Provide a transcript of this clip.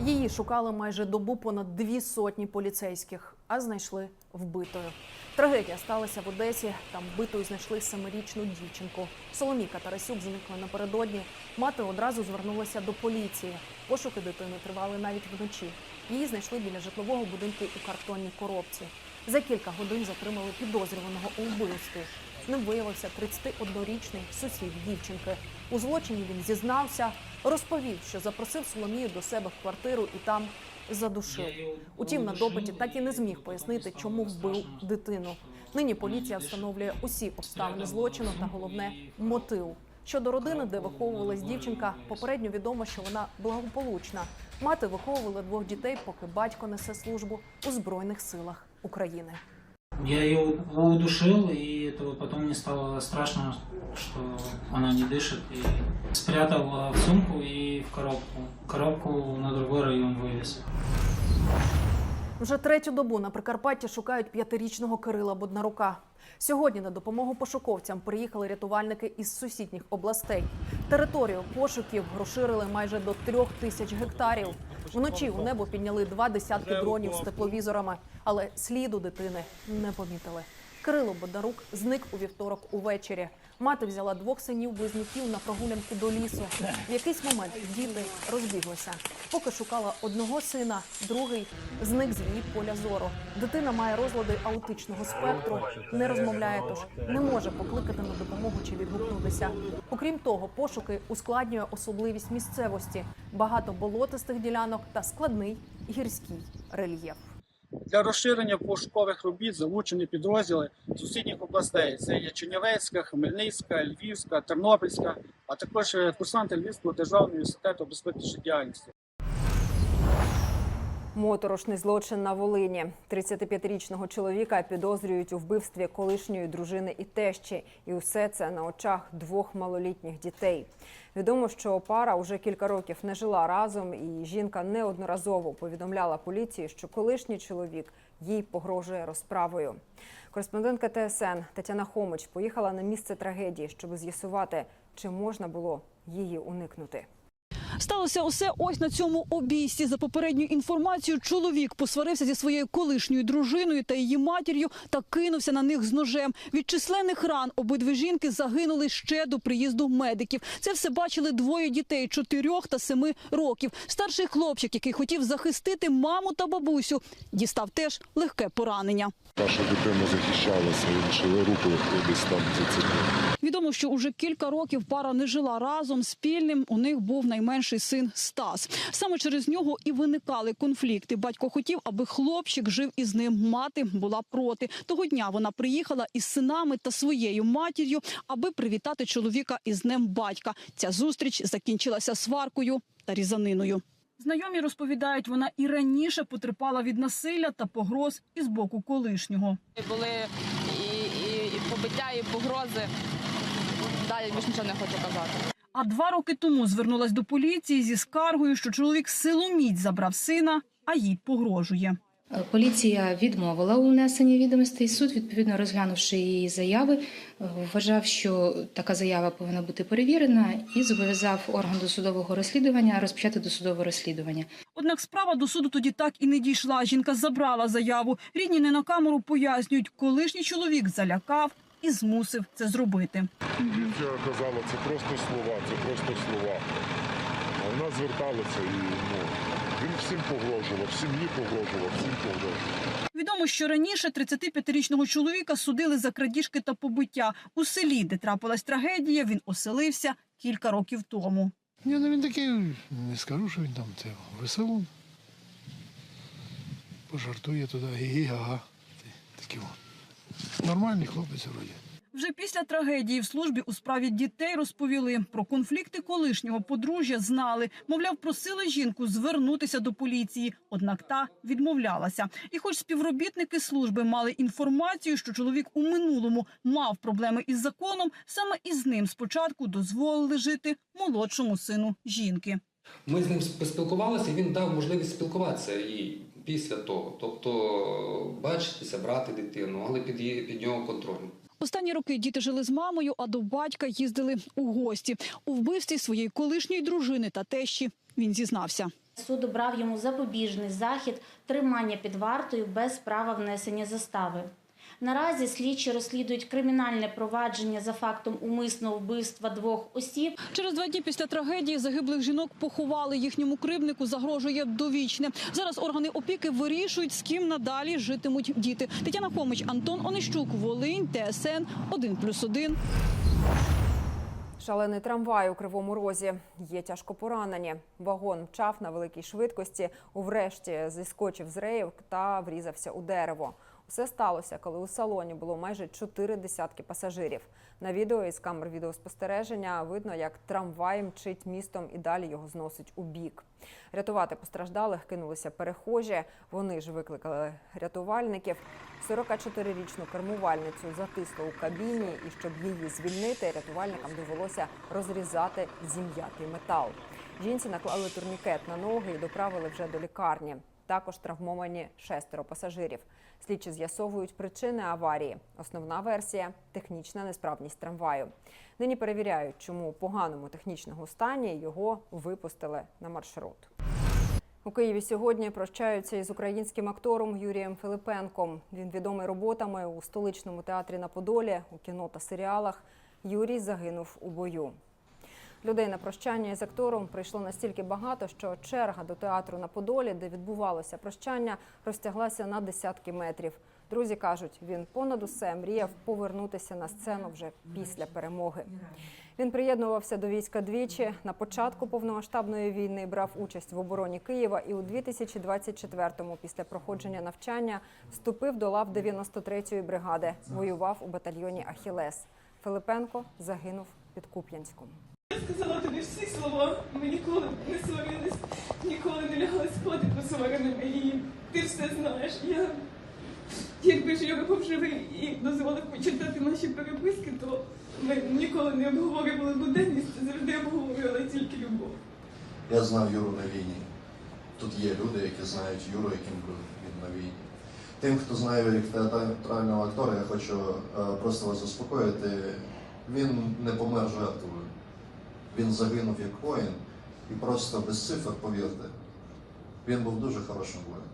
Її шукали майже добу понад дві сотні поліцейських, а знайшли вбитою. Трагедія сталася в Одесі. Там вбитою знайшли семирічну дівчинку. Соломіка Тарасюк зникла напередодні. Мати одразу звернулася до поліції. Пошуки дитини тривали навіть вночі. Її знайшли біля житлового будинку у картонній коробці. За кілька годин затримали підозрюваного у вбивстві. Ним виявився 31-річний сусід дівчинки. У злочині він зізнався, розповів, що запросив Соломію до себе в квартиру і там задушив. Утім, на допиті так і не зміг пояснити, чому вбив дитину. Нині поліція встановлює усі обставини злочину та головне мотив. Щодо родини, де виховувалась дівчинка, попередньо відомо, що вона благополучна. Мати виховувала двох дітей, поки батько несе службу у збройних силах України. Я ее удушил, и это вот потом мне стало страшно, что она не дышит. И спрятал э, в сумку и в коробку. Коробку на другой район вывез. Вже третю добу на Прикарпатті шукають п'ятирічного Кирила Боднарука. Сьогодні на допомогу пошуковцям приїхали рятувальники із сусідніх областей. Територію пошуків розширили майже до трьох тисяч гектарів. Вночі у небо підняли два десятки дронів з тепловізорами, але сліду дитини не помітили. Кирило Боднарук зник у вівторок увечері. Мати взяла двох синів близнюків на прогулянку до лісу. В якийсь момент діти розбіглися. Поки шукала одного сина, другий зник з її поля зору. Дитина має розлади аутичного спектру, не розмовляє, тож не може покликати на допомогу чи відгукнутися. Окрім того, пошуки ускладнює особливість місцевості, багато болотистих ділянок та складний гірський рельєф. Для розширення пошукових робіт залучені підрозділи сусідніх областей. Це є Чернівецька, Хмельницька, Львівська, Тернопільська, а також е, курсанти Львівського державного університету безпеки життєдіяльності. Моторошний злочин на Волині. 35-річного чоловіка підозрюють у вбивстві колишньої дружини і тещі. І усе це на очах двох малолітніх дітей. Відомо, що пара уже кілька років не жила разом, і жінка неодноразово повідомляла поліції, що колишній чоловік їй погрожує розправою. Кореспондентка ТСН Тетяна Хомич поїхала на місце трагедії, щоб з'ясувати, чи можна було її уникнути. Сталося усе ось на цьому обійсті. За попередньою інформацією, чоловік посварився зі своєю колишньою дружиною та її матір'ю та кинувся на них з ножем. Від численних ран обидві жінки загинули ще до приїзду медиків. Це все бачили двоє дітей чотирьох та семи років. Старший хлопчик, який хотів захистити маму та бабусю, дістав теж легке поранення. Наша дитина захищалася, він шелерупив десь там. Відомо, що уже кілька років пара не жила разом. Спільним у них був найменший син Стас. Саме через нього і виникали конфлікти. Батько хотів, аби хлопчик жив із ним. Мати була проти. Того дня вона приїхала із синами та своєю матір'ю, аби привітати чоловіка із днем батька. Ця зустріч закінчилася сваркою та різаниною. Знайомі розповідають, вона і раніше потерпала від насилля та погроз із боку колишнього. Були і, і, і побиття, і погрози. Далі більше нічого не хочу казати. А два роки тому звернулась до поліції зі скаргою, що чоловік силоміць забрав сина, а їй погрожує. Поліція відмовила у внесенні відомостей. Суд, відповідно розглянувши її заяви, вважав, що така заява повинна бути перевірена і зобов'язав орган досудового розслідування розпочати досудове розслідування. Однак справа до суду тоді так і не дійшла. Жінка забрала заяву. Рідні не на камеру пояснюють, колишній чоловік залякав і змусив це зробити. Поліція казала, це просто слова, це просто слова. А вона зверталася і ну, він всім погрожував, сім'ї погрожував, всім погрожував. Відомо, що раніше 35-річного чоловіка судили за крадіжки та побиття. У селі, де трапилась трагедія, він оселився кілька років тому. Ні, ну він такий, не скажу, що він там це веселун. Пожартує туди, гі ага. Такий от. Нормальний хлопець вроді. Вже після трагедії в службі у справі дітей розповіли про конфлікти колишнього подружжя. Знали, мовляв, просили жінку звернутися до поліції, однак та відмовлялася. І, хоч співробітники служби мали інформацію, що чоловік у минулому мав проблеми із законом, саме із ним спочатку дозволили жити молодшому сину жінки. Ми з ним поспілкувалися, і він дав можливість спілкуватися і після того. Тобто бачитися, брати дитину, але під, її- під нього контролем. Останні роки діти жили з мамою, а до батька їздили у гості. У вбивстві своєї колишньої дружини та тещі він зізнався. Суд обрав йому запобіжний захід тримання під вартою без права внесення застави. Наразі слідчі розслідують кримінальне провадження за фактом умисного вбивства двох осіб. Через два дні після трагедії загиблих жінок поховали їхньому кривднику. Загрожує довічне. Зараз органи опіки вирішують, з ким надалі житимуть діти. Тетяна Хомич, Антон Онищук, Волинь, ТСН 1+,1. Шалений трамвай у Кривому Розі. Є тяжко поранені. Вагон мчав на великій швидкості. Уврешті зіскочив з реїв та врізався у дерево. Усе сталося, коли у салоні було майже чотири десятки пасажирів. На відео із камер відеоспостереження видно, як трамвай мчить містом і далі його зносить у бік. Рятувати постраждалих кинулися перехожі. Вони ж викликали рятувальників. 44-річну кермувальницю затисло у кабіні, і щоб її звільнити, рятувальникам довелося розрізати зім'ятий метал. Жінці наклали турнікет на ноги і доправили вже до лікарні. Також травмовані шестеро пасажирів. Слідчі з'ясовують причини аварії. Основна версія технічна несправність трамваю. Нині перевіряють, чому у поганому технічному стані його випустили на маршрут. У Києві сьогодні прощаються із українським актором Юрієм Филипенком. Він відомий роботами у столичному театрі на Подолі, у кіно та серіалах. Юрій загинув у бою. Людей на прощання із актором прийшло настільки багато, що черга до театру на Подолі, де відбувалося прощання, розтяглася на десятки метрів. Друзі кажуть, він понад усе мріяв повернутися на сцену вже після перемоги. Він приєднувався до війська двічі. На початку повномасштабної війни брав участь в обороні Києва і у 2024-му, після проходження навчання, вступив до лав 93-ї бригади. Воював у батальйоні Ахілес. Филипенко загинув під Куп'янськом. Тобі всі слова. Ми ніколи не сварились, ніколи не лягали спати посвареними. І ти все знаєш. Я, якби ж я був живий і дозволив почитати наші переписки, то ми ніколи не обговорювали буденність, завжди обговорювали тільки любов. Я знав Юру на війні. Тут є люди, які знають Юру, яким він на війні. Тим, хто знає як театрального актора, я хочу е, просто вас заспокоїти. Він не помер жертвою. Він загинув як воїн і просто без цифр, повірте, він був дуже хорошим воїном.